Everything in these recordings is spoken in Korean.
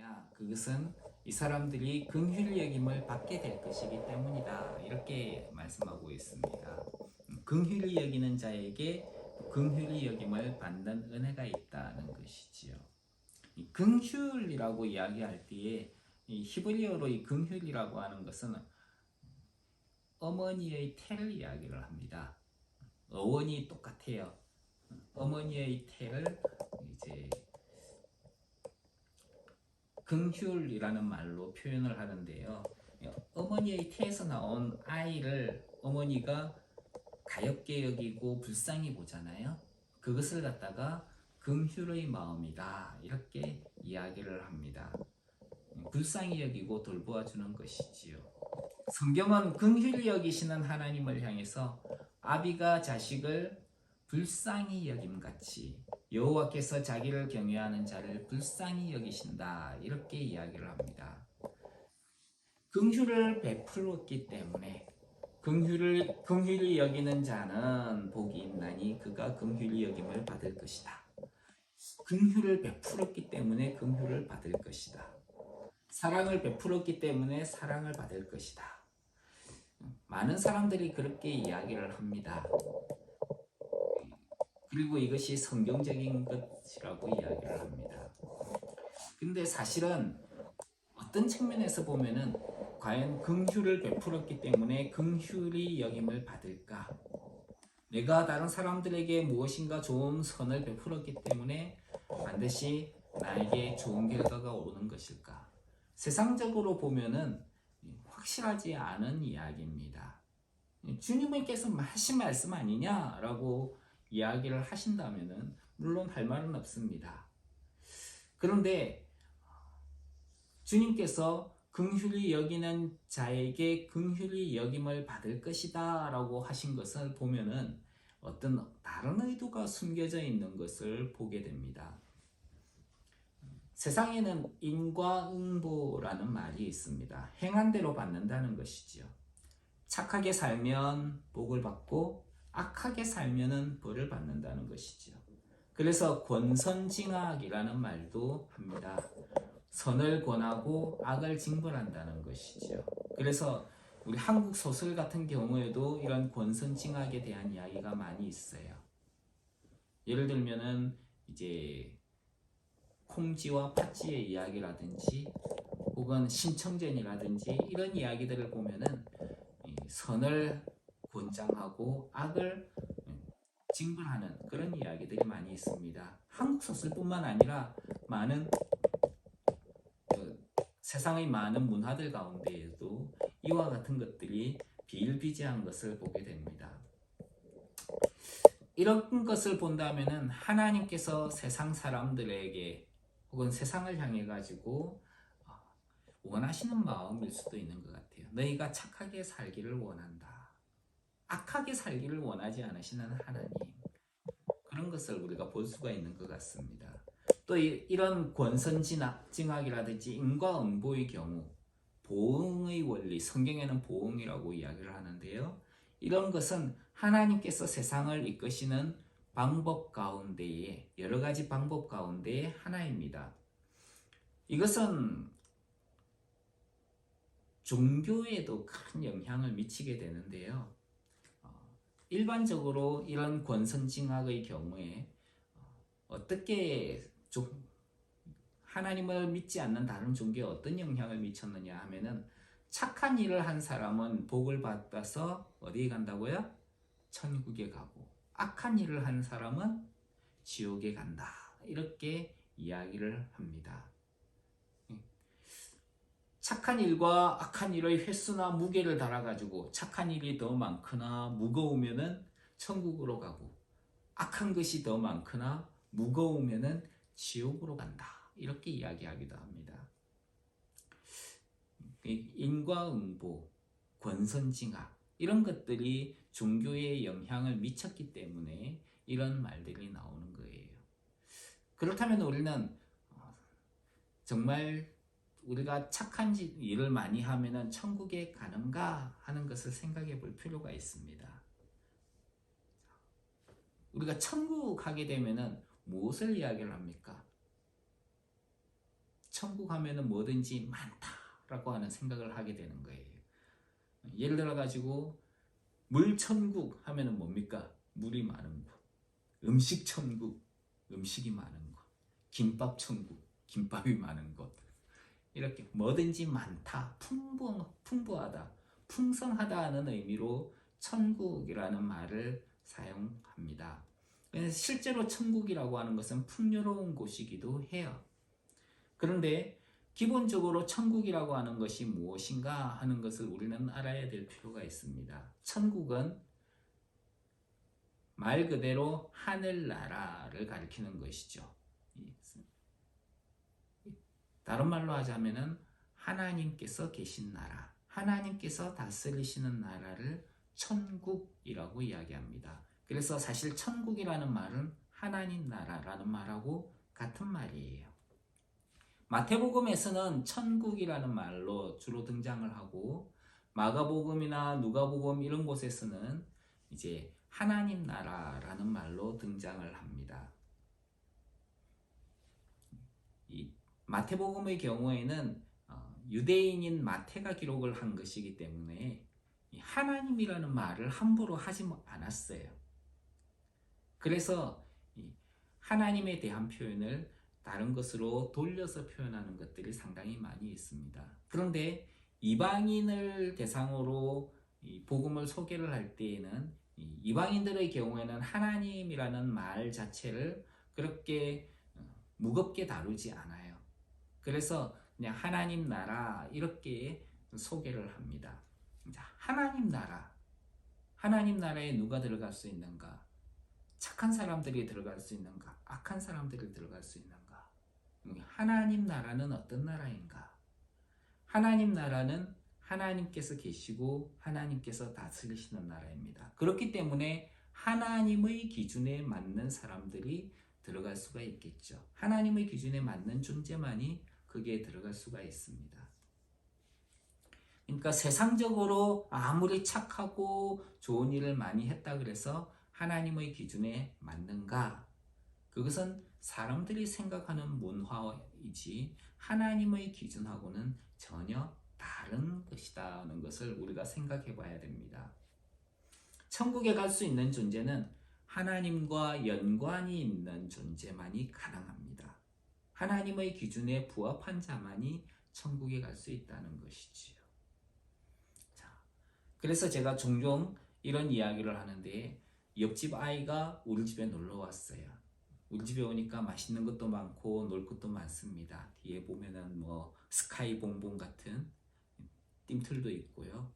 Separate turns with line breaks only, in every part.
왜냐? 그것은 이 사람들이 긍휼 여김을 받게 될 것이기 때문이다. 이렇게 말씀하고 있습니다. 긍휼히 여기는 자에게 긍휼히 여김을 받는 은혜가 있다는 것이지요. 이 긍휼이라고 이야기할 때에 이 히브리어로 이 긍휼이라고 하는 것은 어머니의 태를 이야기를 합니다. 어원이 똑같아요. 어머니의 태를 이제 긍휼이라는 말로 표현을 하는데요. 어머니의 태에서 나온 아이를 어머니가 가엽게 여기고 불쌍히 보잖아요. 그것을 갖다가 긍휼의 마음이다 이렇게 이야기를 합니다. 불쌍히 여기고 돌보아 주는 것이지요. 성경은 긍휼히 여기시는 하나님을 향해서 아비가 자식을 불쌍히 여김같이 여호와께서 자기를 경외하는 자를 불쌍히 여기신다 이렇게 이야기를 합니다. 긍휼을 베풀었기 때문에 긍휼을 긍휼히 여기는 자는 복이 있나니 그가 긍휼히 여김을 받을 것이다. 긍휼을 베풀었기 때문에 긍휼을 받을 것이다. 사랑을 베풀었기 때문에 사랑을 받을 것이다. 많은 사람들이 그렇게 이야기를 합니다. 그리고 이것이 성경적인 것이라고 이야기를 합니다. 근데 사실은 어떤 측면에서 보면은 과연 긍휼을 베풀었기 때문에 긍휼히 여김을 받을까? 내가 다른 사람들에게 무엇인가 좋은 선을 베풀었기 때문에 반드시 나에게 좋은 결과가 오는 것일까? 세상적으로 보면은 확실하지 않은 이야기입니다. 주님께서 하신 말씀 아니냐라고 이야기를 하신다면은 물론 할 말은 없습니다. 그런데 주님께서 긍휼히 여기는 자에게 긍휼히 여김을 받을 것이다 라고 하신 것을 보면은 어떤 다른 의도가 숨겨져 있는 것을 보게 됩니다. 세상에는 인과응보라는 말이 있습니다. 행한 대로 받는다는 것이지요. 착하게 살면 복을 받고 악하게 살면은 벌을 받는다는 것이지요. 그래서 권선징악이라는 말도 합니다. 선을 권하고 악을 징벌한다는 것이지요. 그래서 우리 한국 소설 같은 경우에도 이런 권선징악에 대한 이야기가 많이 있어요. 예를 들면은 이제 콩쥐와 팥쥐의 이야기라든지 혹은 신청전이라든지 이런 이야기들을 보면은 선을 권장하고 악을 징벌하는 그런 이야기들이 많이 있습니다. 한국 소설뿐만 아니라 많은 그 세상의 많은 문화들 가운데에도 이와 같은 것들이 비일비재한 것을 보게 됩니다. 이런 것을 본다면은 하나님께서 세상 사람들에게 혹은 세상을 향해 가지고 원하시는 마음일 수도 있는 것 같아요. 너희가 착하게 살기를 원한다. 악하게 살기를 원하지 않으시는 하나님. 그런 것을 우리가 볼 수가 있는 것 같습니다. 또 이, 런 권선징악이라든지 인과응보의 경우 보응의 원리, 성경에는 보응이라고 이야기를 하는데요. 이런 것은 하나님께서 세상을 이끄시는 방법 가운데에 여러 가지 방법 가운데에 하나입니다. 이것은 종교에도 큰 영향을 미치게 되는데요. 어, 일반적으로 이런 권선징악의 경우에 어, 어떻게 좀 하나님을 믿지 않는 다른 종교에 어떤 영향을 미쳤느냐 하면은 착한 일을 한 사람은 복을 받아서 어디에 간다고요? 천국에 가고 악한 일을 한 사람은 지옥에 간다. 이렇게 이야기를 합니다. 착한 일과 악한 일의 횟수나 무게를 달아가지고 착한 일이 더 많거나 무거우면은 천국으로 가고 악한 것이 더 많거나 무거우면은 지옥으로 간다. 이렇게 이야기하기도 합니다. 인과응보, 권선징악 이런 것들이 종교에 영향을 미쳤기 때문에 이런 말들이 나오는 거예요. 그렇다면 우리는 정말 우리가 착한 일을 많이 하면 천국에 가는가 하는 것을 생각해 볼 필요가 있습니다. 우리가 천국 가게 되면 무엇을 이야기를 합니까? 천국 하면은 뭐든지 많다라고 하는 생각을 하게 되는 거예요. 예를 들어 가지고 물 천국 하면은 뭡니까? 물이 많은 곳. 음식 천국, 음식이 많은 곳. 김밥 천국, 김밥이 많은 곳. 이렇게 뭐든지 많다, 풍부, 풍부하다, 풍성하다 하는 의미로 천국이라는 말을 사용합니다. 실제로 천국이라고 하는 것은 풍요로운 곳이기도 해요. 그런데 기본적으로 천국이라고 하는 것이 무엇인가 하는 것을 우리는 알아야 될 필요가 있습니다. 천국은 말 그대로 하늘나라를 가리키는 것이죠. 다른 말로 하자면은 하나님께서 계신 나라, 하나님께서 다스리시는 나라를 천국이라고 이야기합니다. 그래서 사실 천국이라는 말은 하나님 나라라는 말하고 같은 말이에요. 마태복음에서는 천국이라는 말로 주로 등장을 하고 마가복음이나 누가복음 이런 곳에서는 이제 하나님 나라라는 말로 등장을 합니다. 이 마태복음의 경우에는 어, 유대인인 마태가 기록을 한 것이기 때문에 하나님이라는 말을 함부로 하지 않았어요. 그래서 하나님에 대한 표현을 다른 것으로 돌려서 표현하는 것들이 상당히 많이 있습니다. 그런데 이방인을 대상으로 복음을 소개를 할 때에는 이방인들의 경우에는 하나님이라는 말 자체를 그렇게 어, 무겁게 다루지 않아요. 그래서 그냥 하나님 나라 이렇게 소개를 합니다. 하나님 나라, 하나님 나라에 누가 들어갈 수 있는가? 착한 사람들이 들어갈 수 있는가? 악한 사람들이 들어갈 수 있는가? 하나님 나라는 어떤 나라인가? 하나님 나라는 하나님께서 계시고 하나님께서 다스리시는 나라입니다. 그렇기 때문에 하나님의 기준에 맞는 사람들이 들어갈 수가 있겠죠. 하나님의 기준에 맞는 존재만이 거기에 들어갈 수가 있습니다. 그러니까 세상적으로 아무리 착하고 좋은 일을 많이 했다 그래서 하나님의 기준에 맞는가? 그것은 사람들이 생각하는 문화이지 하나님의 기준하고는 전혀 다른 것이다는 것을 우리가 생각해 봐야 됩니다. 천국에 갈 수 있는 존재는 하나님과 연관이 있는 존재만이 가능합니다. 하나님의 기준에 부합한 자만이 천국에 갈 수 있다는 것이지요. 자, 그래서 제가 종종 이런 이야기를 하는데 옆집 아이가 우리 집에 놀러 왔어요. 우리 집에 오니까 맛있는 것도 많고 놀 것도 많습니다. 뒤에 보면은 뭐 스카이 봉봉 같은 띵틀도 있고요.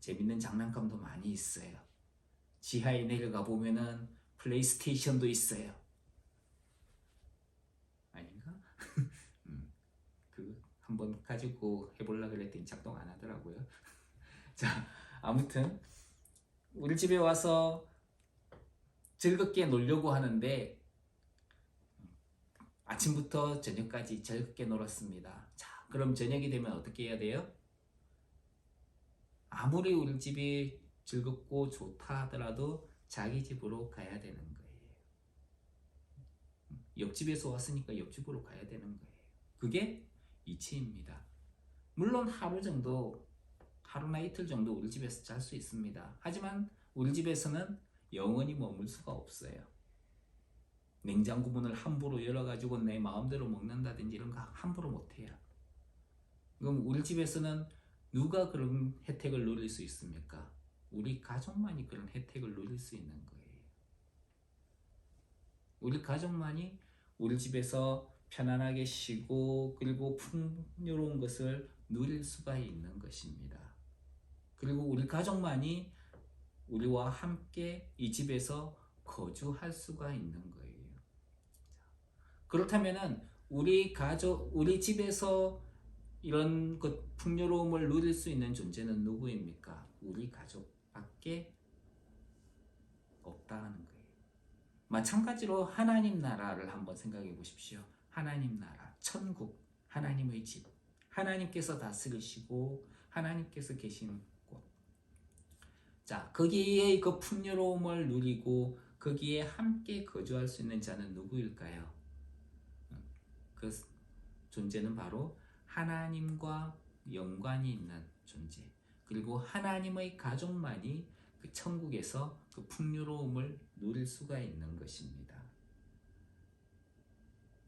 재밌는 장난감도 많이 있어요. 지하에 내려가 보면은 플레이스테이션도 있어요. 아닌가? 음, 그 한번 가지고 해보려 그랬더니 작동 안 하더라고요. 자, 아무튼 우리 집에 와서 즐겁게 놀려고 하는데 아침부터 저녁까지 즐겁게 놀았습니다. 자, 그럼 저녁이 되면 어떻게 해야 돼요? 아무리 우리 집이 즐겁고 좋다 하더라도 자기 집으로 가야 되는 거예요. 옆집에서 왔으니까 옆집으로 가야 되는 거예요. 그게 이치입니다. 물론 하루 정도, 하루나 이틀 정도 우리 집에서 잘 수 있습니다. 하지만 우리 집에서는 영원히 머물 수가 없어요. 냉장고 문을 함부로 열어가지고 내 마음대로 먹는다든지 이런 거 함부로 못해요. 그럼 우리 집에서는 누가 그런 혜택을 누릴 수 있습니까? 우리 가족만이 그런 혜택을 누릴 수 있는 거예요. 우리 가족만이 우리 집에서 편안하게 쉬고 그리고 풍요로운 것을 누릴 수가 있는 것입니다. 그리고 우리 가족만이 우리와 함께 이 집에서 거주할 수가 있는 거예요. 그렇다면은 우리 가족, 우리 집에서 이런 그 풍요로움을 누릴 수 있는 존재는 누구입니까? 우리 가족밖에 없다는 거예요. 마찬가지로 하나님 나라를 한번 생각해 보십시오. 하나님 나라, 천국, 하나님의 집, 하나님께서 다스리시고 하나님께서 계신 곳. 자, 거기에 그 풍요로움을 누리고 거기에 함께 거주할 수 있는 자는 누구일까요? 그 존재는 바로 하나님과 연관이 있는 존재. 그리고 하나님의 가족만이 그 천국에서 그 풍요로움을 누릴 수가 있는 것입니다.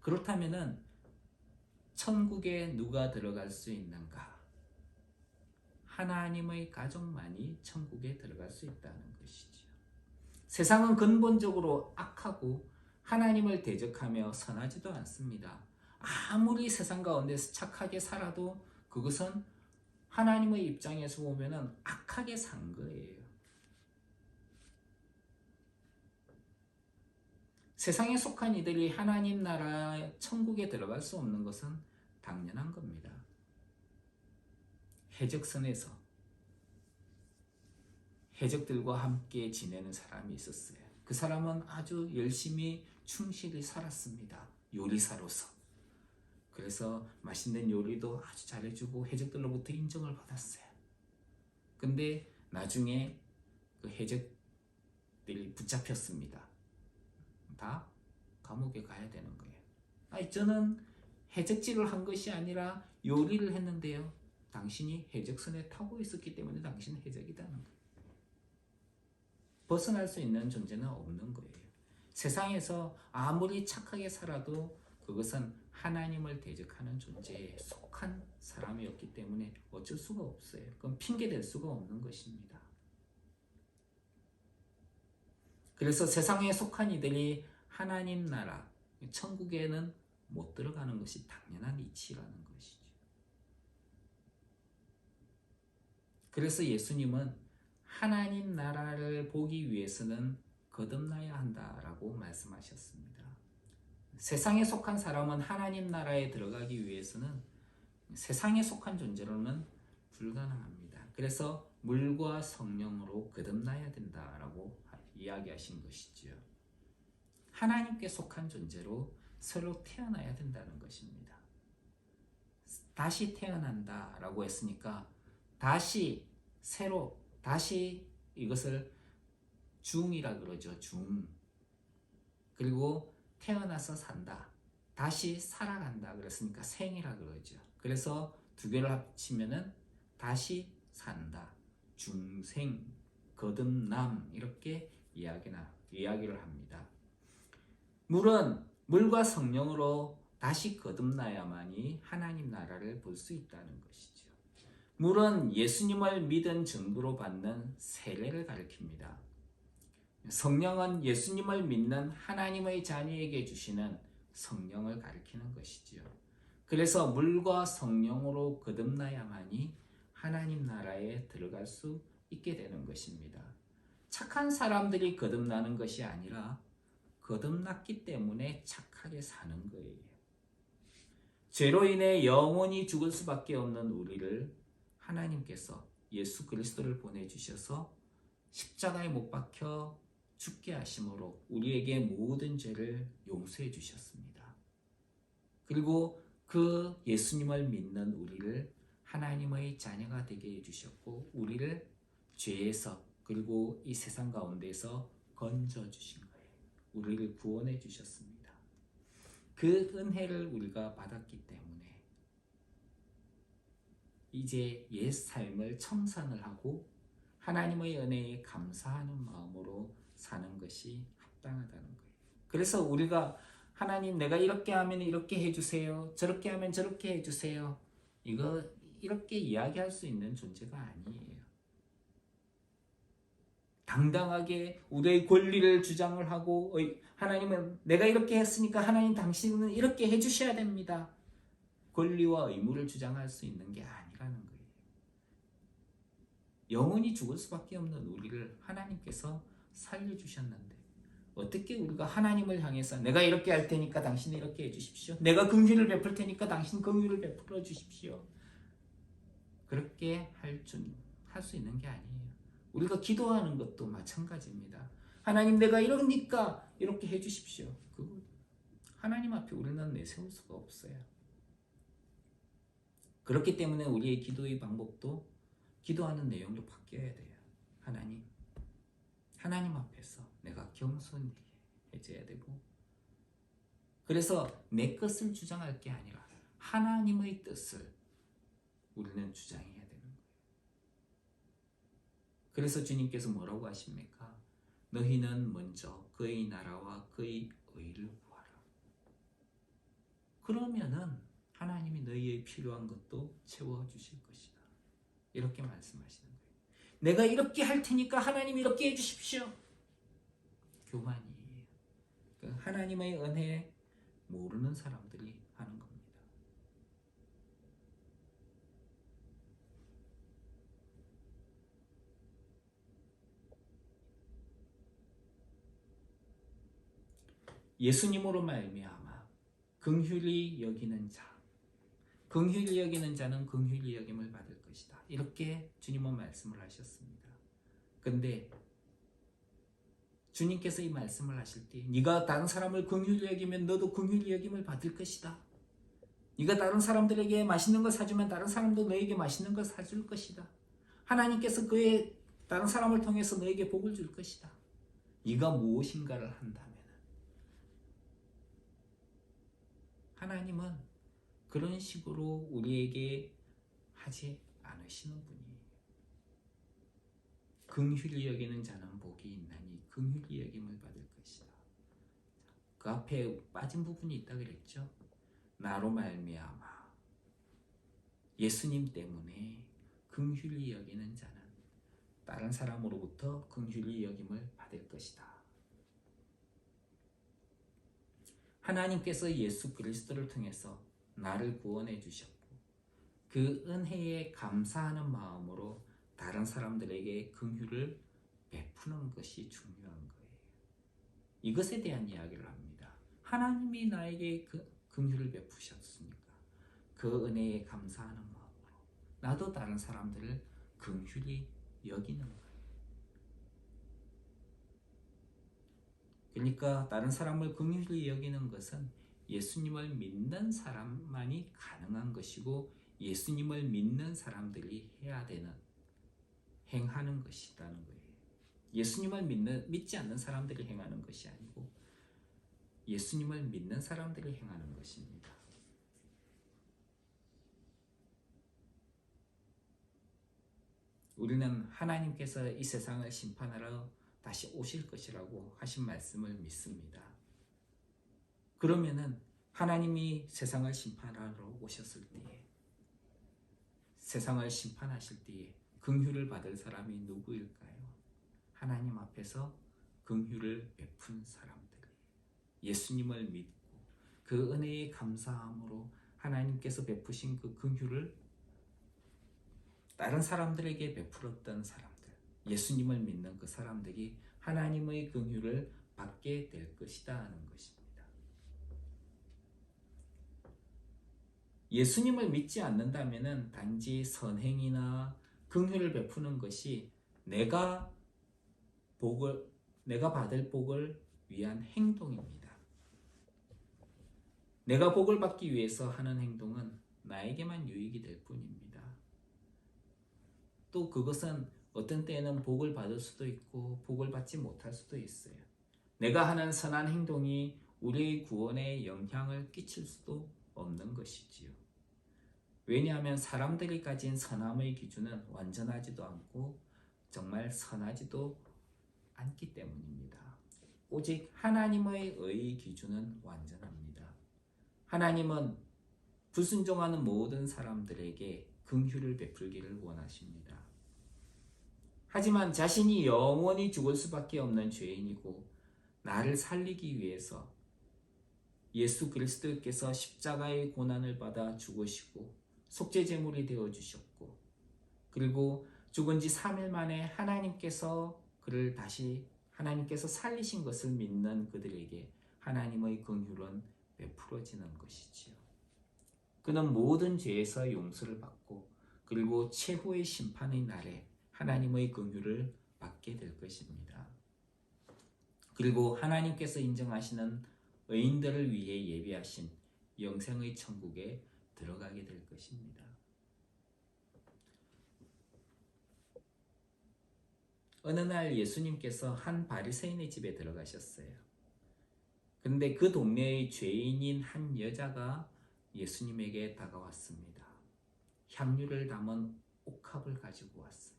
그렇다면은 천국에 누가 들어갈 수 있는가? 하나님의 가족만이 천국에 들어갈 수 있다는 것이지요. 세상은 근본적으로 악하고 하나님을 대적하며 선하지도 않습니다. 아무리 세상 가운데서 착하게 살아도 그것은 하나님의 입장에서 보면은 악하게 산 거예요. 세상에 속한 이들이 하나님 나라 천국에 들어갈 수 없는 것은 당연한 겁니다. 해적선에서 해적들과 함께 지내는 사람이 있었어요. 그 사람은 아주 열심히 충실히 살았습니다. 요리사로서. 그래서 맛있는 요리도 아주 잘해주고 해적들로부터 인정을 받았어요. 근데 나중에 그 해적들이 붙잡혔습니다. 다 감옥에 가야 되는 거예요. 아니, 저는 해적질을 한 것이 아니라 요리를 했는데요. 당신이 해적선에 타고 있었기 때문에 당신은 해적이다는 거예요. 벗어날 수 있는 존재는 없는 거예요. 세상에서 아무리 착하게 살아도 그것은 하나님을 대적하는 존재에 속한 사람이었기 때문에 어쩔 수가 없어요. 그건 핑계 댈 수가 없는 것입니다. 그래서 세상에 속한 이들이 하나님 나라, 천국에는 못 들어가는 것이 당연한 이치라는 것이죠. 그래서 예수님은 하나님 나라를 보기 위해서는 거듭나야 한다라고 말씀하셨습니다. 세상에 속한 사람은 하나님 나라에 들어가기 위해서는 세상에 속한 존재로는 불가능합니다. 그래서 물과 성령으로 거듭나야 된다라고 이야기하신 것이지요. 하나님께 속한 존재로 새로 태어나야 된다는 것입니다. 다시 태어난다 라고 했으니까 다시 새로 다시 이것을 중이라 그러죠. 중. 그리고 태어나서 산다. 다시 살아간다. 그랬으니까 생이라 그러죠. 그래서 두 개를 합치면은 다시 산다. 중생, 거듭남 이렇게 이야기나 이야기를 합니다. 물은 물과 성령으로 다시 거듭나야만이 하나님 나라를 볼 수 있다는 것이죠. 물은 예수님을 믿은 증거로 받는 세례를 가리킵니다. 성령은 예수님을 믿는 하나님의 자녀에게 주시는 성령을 가리키는 것이지요. 그래서 물과 성령으로 거듭나야만이 하나님 나라에 들어갈 수 있게 되는 것입니다. 착한 사람들이 거듭나는 것이 아니라 거듭났기 때문에 착하게 사는 거예요. 죄로 인해 영원히 죽을 수밖에 없는 우리를 하나님께서 예수 그리스도를 보내주셔서 십자가에 못 박혀 죽게 하심으로 우리에게 모든 죄를 용서해 주셨습니다. 그리고 그 예수님을 믿는 우리를 하나님의 자녀가 되게 해주셨고 우리를 죄에서 그리고 이 세상 가운데서 건져 주신 거예요. 우리를 구원해 주셨습니다. 그 은혜를 우리가 받았기 때문에 이제 옛 삶을 청산을 하고 하나님의 은혜에 감사하는 마음으로 사는 것이 합당하다는 거예요. 그래서 우리가 하나님 내가 이렇게 하면 이렇게 해주세요. 저렇게 하면 저렇게 해주세요. 이거 이렇게 이야기할 수 있는 존재가 아니에요. 당당하게 우리의 권리를 주장을 하고 하나님은 내가 이렇게 했으니까 하나님 당신은 이렇게 해주셔야 됩니다. 권리와 의무를 주장할 수 있는 게 아니라는 거예요. 영원히 죽을 수밖에 없는 우리를 하나님께서 살려주셨는데 어떻게 우리가 하나님을 향해서 내가 이렇게 할 테니까 당신이 이렇게 해주십시오. 내가 긍휼을 베풀 테니까 당신 긍휼을 베풀어 주십시오. 그렇게 할할 수 있는 게 아니에요. 우리가 기도하는 것도 마찬가지입니다. 하나님 내가 이러니까 이렇게 해주십시오. 그 하나님 앞에 우리는 내세울 수가 없어요. 그렇기 때문에 우리의 기도의 방법도 기도하는 내용도 바뀌어야 돼요. 하나님, 하나님 앞에서 내가 겸손해져야 되고, 그래서 내 것을 주장할 게 아니라 하나님의 뜻을 우리는 거예요. 그래서 주님께서 뭐라고 하십니까? 너희는 먼저 그의 나라와 그의 의를 구하라. 그러면은 하나님이 너희의 필요한 것도 채워 주실 것이다. 이렇게 말씀하시는 거예요. 내가 이렇게 할 테니까 하나님 이렇게 해 주십시오. 교만이에요. 그 하나님의 은혜 모르는 사람들이 하는 겁니다. 예수님으로 말미암아 긍휼히 여기는 자, 긍휼히 여기는 자는 긍휼히 여김을 받을 것이다. 이렇게 주님은 말씀을 하셨습니다. 근데 주님께서 이 말씀을 하실 때 네가 다른 사람을 긍휼히 여기면 너도 긍휼히 여김을 받을 것이다. 네가 다른 사람들에게 맛있는 거 사주면 다른 사람도 너에게 맛있는 거 사줄 것이다. 하나님께서 그의 다른 사람을 통해서 너에게 복을 줄 것이다. 네가 무엇인가를 한다면 하나님은 그런 식으로 우리에게 하지 않으시는 분이에요. 긍휼히 여기는 자는 복이 있나니 긍휼히 여김을 받을 것이다. 그 앞에 빠진 부분이 있다 그랬죠. 나로 말미암아 예수님 때문에 긍휼히 여기는 자는 다른 사람으로부터 긍휼히 여김을 받을 것이다. 하나님께서 예수 그리스도를 통해서 나를 구원해 주셨고 그 은혜에 감사하는 마음으로 다른 사람들에게 긍휼을 베푸는 것이 중요한 거예요. 이것에 대한 이야기를 합니다. 하나님이 나에게 그 긍휼을 베푸셨으니까 그 은혜에 감사하는 마음으로 나도 다른 사람들을 긍휼히 여기는 거예요. 그러니까 다른 사람을 긍휼히 여기는 것은 예수님을 믿는 사람만이 가능한 것이고 예수님을 믿는 사람들이 해야 되는 행하는 것이라는 거예요. 예수님을 믿는 믿지 않는 사람들이 행하는 것이 아니고 예수님을 믿는 사람들이 행하는 것입니다. 우리는 하나님께서 이 세상을 심판하러 다시 오실 것이라고 하신 말씀을 믿습니다. 그러면은 하나님이 세상을 심판하러 오셨을 때에 세상을 심판하실 때에 긍휼을 받을 사람이 누구일까요? 하나님 앞에서 긍휼을 베푼 사람들. 예수님을 믿고 그 은혜에 감사함으로 하나님께서 베푸신 그 긍휼을 다른 사람들에게 베풀었던 사람들. 예수님을 믿는 그 사람들이 하나님의 긍휼을 받게 될 것이다 하는 것입니다. 예수님을 믿지 않는다면은 단지 선행이나 긍휼을 베푸는 것이 내가 복을 내가 받을 복을 위한 행동입니다. 내가 복을 받기 위해서 하는 행동은 나에게만 유익이 될 뿐입니다. 또 그것은 어떤 때에는 복을 받을 수도 있고 복을 받지 못할 수도 있어요. 내가 하는 선한 행동이 우리의 구원에 영향을 끼칠 수도 없는 것이지요. 왜냐하면 사람들이 가진 선함의 기준은 완전하지도 않고 정말 선하지도 않기 때문입니다. 오직 하나님의 의 기준은 완전합니다. 하나님은 불순종하는 모든 사람들에게 긍휼을 베풀기를 원하십니다. 하지만 자신이 영원히 죽을 수밖에 없는 죄인이고 나를 살리기 위해서 예수 그리스도께서 십자가의 고난을 받아 죽으시고 속죄 제물이 되어 주셨고 그리고 죽은 지 3일 만에 하나님께서 그를 다시 하나님께서 살리신 것을 믿는 그들에게 하나님의 긍휼은 베풀어지는 것이지요. 그는 모든 죄에서 용서를 받고 그리고 최후의 심판의 날에 하나님의 긍휼을 받게 될 것입니다. 그리고 하나님께서 인정하시는 의인들을 위해 예비하신 영생의 천국에 들어가게 될 것입니다. 어느 날 예수님께서 한 바리새인의 집에 들어가셨어요. 근데 그 동네의 죄인인 한 여자가 예수님에게 다가왔습니다. 향유를 담은 옥합을 가지고 왔어요.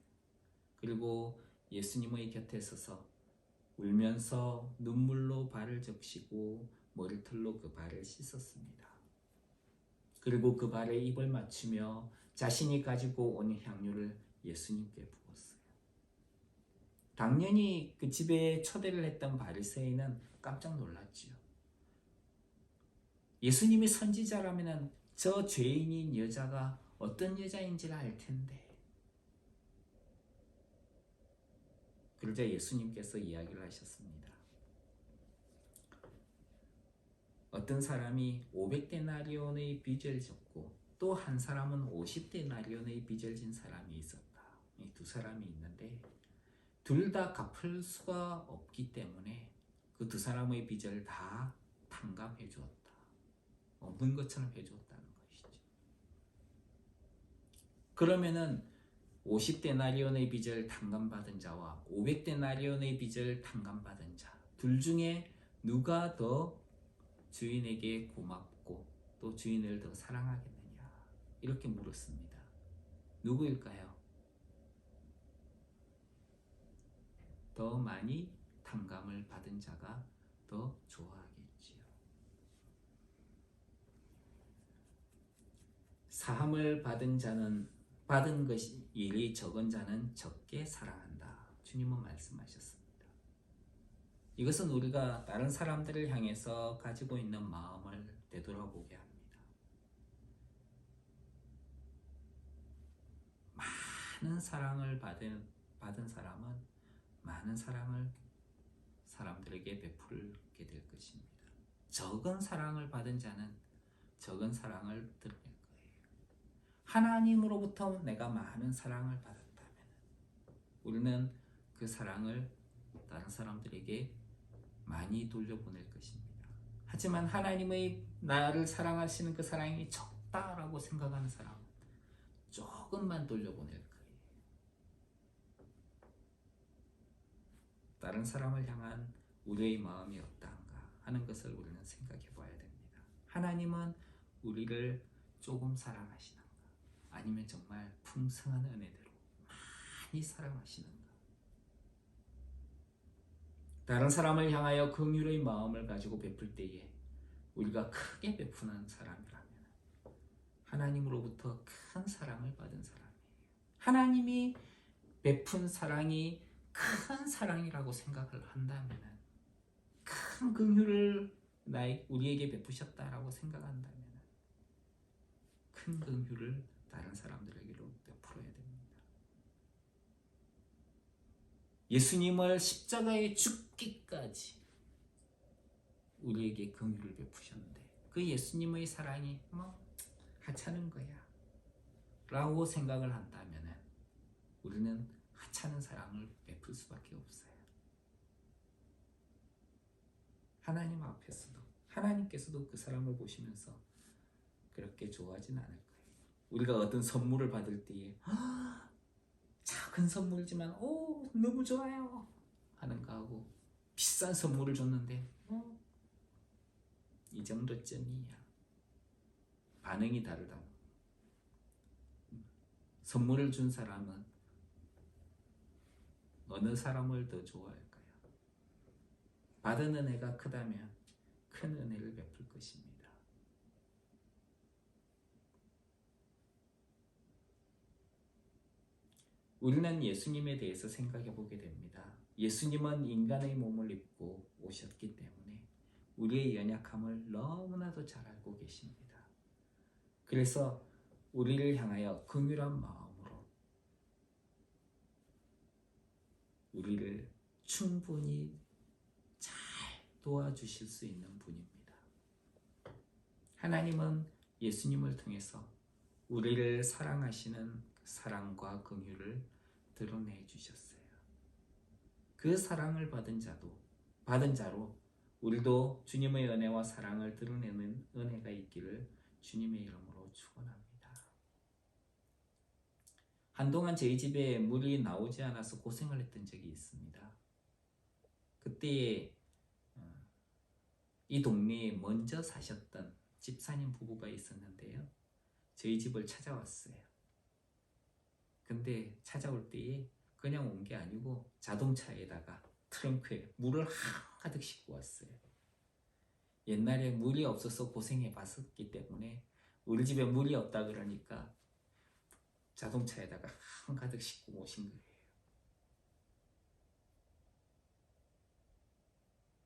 그리고 예수님의 곁에 서서 울면서 눈물로 발을 적시고 머리털로 그 발을 씻었습니다. 그리고 그 발에 입을 맞추며 자신이 가지고 온 향유를 예수님께 부었어요. 당연히 그 집에 초대를 했던 바리새인은 깜짝 놀랐지요. 예수님이 선지자라면 저 죄인인 여자가 어떤 여자인지를 알 텐데. 그러자 예수님께서 이야기를 하셨습니다. 어떤 사람이 500데나리온의 빚을 졌고 또 한 사람은 50데나리온의 빚을 진 사람이 있었다. 이 두 사람이 있는데 둘 다 갚을 수가 없기 때문에 그 두 사람의 빚을 다 탕감해 주었다. 없는 것처럼 해 주었다는 것이죠. 그러면은 50데나리온의 빚을 탕감받은 자와 500데나리온의 빚을 탕감받은 자 둘 중에 누가 더 주인에게 고맙고 또 주인을 더 사랑하겠느냐 이렇게 물었습니다. 누구일까요? 더 많이 탕감을 받은 자가 더 좋아하겠지요. 사함을 받은 자는 받은 것이 일이 적은 자는 적게 사랑한다. 주님은 말씀하셨습니다. 이것은 우리가 다른 사람들을 향해서 가지고 있는 마음을 되돌아보게 합니다. 많은 사랑을 받은, 받은 사람은 많은 사랑을 사람들에게 베풀게 될 것입니다. 적은 사랑을 받은 자는 적은 사랑을 거예요. 하나님으로부터 내가 많은 사랑을 받았다면 우리는 그 사랑을 다른 사람들에게 많이 돌려보낼 것입니다. 하지만 하나님의 나를 사랑하시는 그 사랑이 적다라고 생각하는 사람은 조금만 돌려보낼 거예요. 다른 사람을 향한 우리의 마음이 어떠한가 하는 것을 우리는 생각해 봐야 됩니다. 하나님은 우리를 조금 사랑하시는가? 아니면 정말 풍성한 은혜대로 많이 사랑하시는가? 다른 사람을 향하여 긍휼의 마음을 가지고 베풀 때에 우리가 크게 베푸는 사람이라면 하나님으로부터 큰 사랑을 받은 사람이에요. 하나님이 베푼 사랑이 큰 사랑이라고 생각을 한다면 큰 긍휼을 나의 우리에게 베푸셨다라고 생각한다면 큰 긍휼을 다른 사람들에게로 베풀어야 됩니다. 예수님을 십자가에 죽기까지 우리에게 긍휼을 베푸셨는데 그 예수님의 사랑이 뭐 하찮은 거야 라고 생각을 한다면 우리는 하찮은 사랑을 베풀 수밖에 없어요. 하나님 앞에서도 하나님께서도 그 사람을 보시면서 그렇게 좋아하진 않을. 우리가 어떤 선물을 받을 때에 아, 작은 선물이지만 오 너무 좋아요 하는 거하고 비싼 선물을 줬는데 어, 이 정도쯤이야 반응이 다르다. 선물을 준 사람은 어느 사람을 더 좋아할까요? 받은 은혜가 크다면 큰 은혜를 베풀 것입니다. 우리는 예수님에 대해서 생각해 보게 됩니다. 예수님은 인간의 몸을 입고 오셨기 때문에 우리의 연약함을 너무나도 잘 알고 계십니다. 그래서 우리를 향하여 긍휼한 마음으로 우리를 충분히 잘 도와주실 수 있는 분입니다. 하나님은 예수님을 통해서 우리를 사랑하시는 사랑과 긍휼을 드러내 주셨어요. 그 사랑을 받은 자도 받은 자로 우리도 주님의 은혜와 사랑을 드러내는 은혜가 있기를 주님의 이름으로 축원합니다. 한동안 저희 집에 물이 나오지 않아서 고생을 했던 적이 있습니다. 그때에 어, 이 동네에 먼저 사셨던 집사님 부부가 있었는데요. 저희 집을 찾아왔어요. 근데 찾아올 때에 그냥 온 게 아니고 자동차에다가 트렁크에 물을 한가득 싣고 왔어요. 옛날에 물이 없어서 고생해 봤었기 때문에 우리 집에 물이 없다 그러니까 자동차에다가 한가득 싣고 오신 거예요.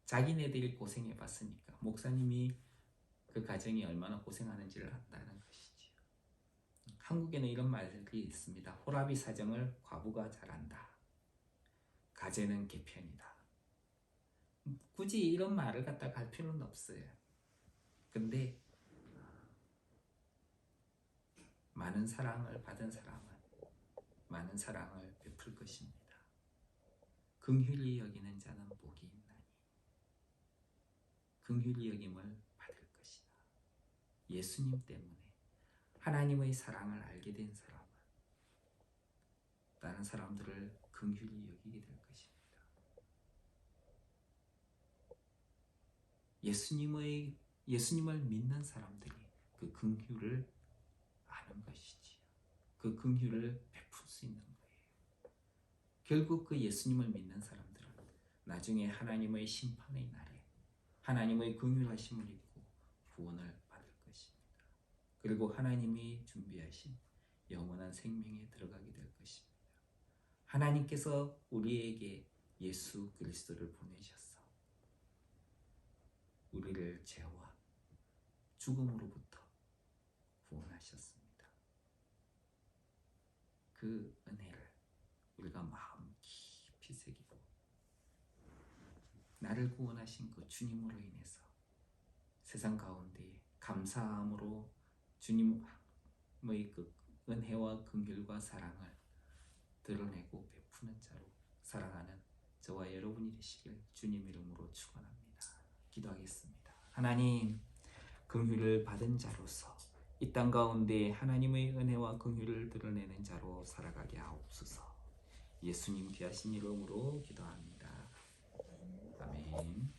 자기네들이 고생해 봤으니까 목사님이 그 가정이 얼마나 고생하는지를 안다는 것이지요. 한국에는 이런 말들이 있습니다. 호라비 사정을 과부가 잘한다. 가재는 개편이다. 굳이 이런 말을 갖다가 할 필요는 없어요. 근데 많은 사랑을 받은 사람은 많은 사랑을 베풀 것입니다. 긍휼히 여기는 자는 복이 있나니 긍휼히 여김을 받을 것이다. 예수님 때문에 하나님의 사랑을 알게 된 사람은 다른 사람들을 긍휼히 여기게 될 것입니다. 예수님의 예수님을 믿는 사람들이 그 긍휼을 아는 것이지요. 그 긍휼을 베풀 수 있는 거예요. 결국 그 예수님을 믿는 사람들은 나중에 하나님의 심판의 날에 하나님의 긍휼하심을 입고 구원을. 그리고 하나님이 준비하신 영원한 생명에 들어가게 될 것입니다. 하나님께서 우리에게 예수 그리스도를 보내셔서 우리를 죄와 죽음으로부터 구원하셨습니다. 그 은혜를 우리가 마음 깊이 새기고 나를 구원하신 그 주님으로 인해서 세상 가운데 감사함으로 주님의 그 은혜와 긍휼과 사랑을 드러내고 베푸는 자로 살아가는 저와 여러분이 되시길 주님 이름으로 축원합니다. 기도하겠습니다. 하나님 긍휼을 받은 자로서 이 땅 가운데 하나님의 은혜와 긍휼을 드러내는 자로 살아가게 하옵소서. 예수님 귀하신 이름으로 기도합니다. 아멘.